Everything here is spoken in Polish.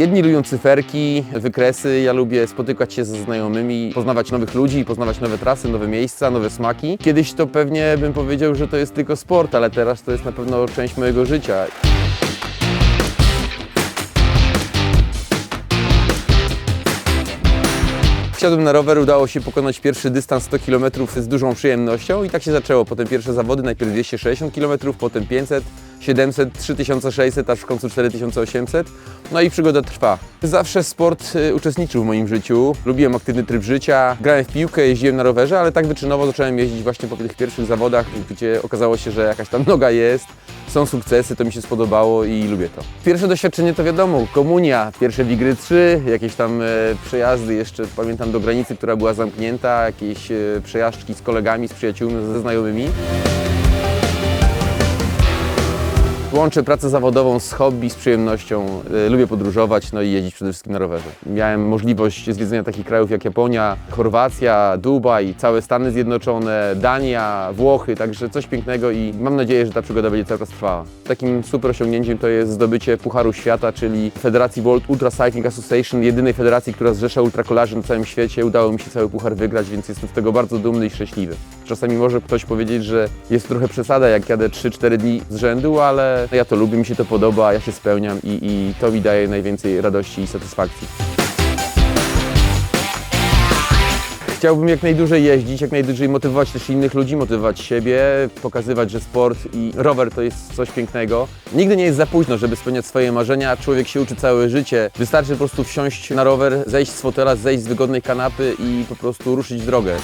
Jedni lubią cyferki, wykresy, ja lubię spotykać się ze znajomymi, poznawać nowych ludzi, poznawać nowe trasy, nowe miejsca, nowe smaki. Kiedyś to pewnie bym powiedział, że to jest tylko sport, ale teraz to jest na pewno część mojego życia. Wsiadłem na rower, udało się pokonać pierwszy dystans 100 km z dużą przyjemnością i tak się zaczęło. Potem pierwsze zawody, najpierw 260 km, potem 500, 700, 3600, aż w końcu 4800. No i przygoda trwa. Zawsze sport y, uczestniczył w moim życiu. Lubiłem aktywny tryb życia, grałem w piłkę, jeździłem na rowerze, ale tak wyczynowo zacząłem jeździć właśnie po tych pierwszych zawodach, gdzie okazało się, że jakaś tam noga jest, są sukcesy, to mi się spodobało i lubię to. Pierwsze doświadczenie to wiadomo, komunia, pierwsze Wigry 3, jakieś tam e, przejazdy jeszcze, pamiętam do granicy, która była zamknięta, jakieś e, przejażdżki z kolegami, z przyjaciółmi, ze znajomymi. Łączę pracę zawodową z hobby, z przyjemnością. E, Lubię podróżować, no i jeździć przede wszystkim na rowerze. Miałem możliwość zwiedzenia takich krajów jak Japonia, Chorwacja, Dubaj, całe Stany Zjednoczone, Dania, Włochy, także coś pięknego i mam nadzieję, że ta przygoda będzie cały czas trwała. Takim super osiągnięciem to jest zdobycie Pucharu Świata, czyli Federacji World Ultra Cycling Association, jedynej federacji, która zrzesza ultrakolarzy na całym świecie. Udało mi się cały puchar wygrać, więc jestem z tego bardzo dumny i szczęśliwy. Czasami może ktoś powiedzieć, że jest trochę przesada, jak jadę 3-4 dni z rzędu, ale ja to lubię, mi się to podoba, ja się spełniam i, i to mi daje najwięcej radości i satysfakcji. Chciałbym jak najdłużej jeździć, jak najdłużej motywować też innych ludzi, motywować siebie, pokazywać, że sport i rower to jest coś pięknego. Nigdy nie jest za późno, żeby spełniać swoje marzenia. Człowiek się uczy całe życie. Wystarczy po prostu wsiąść na rower, zejść z fotela, zejść z wygodnej kanapy i po prostu ruszyć w drogę.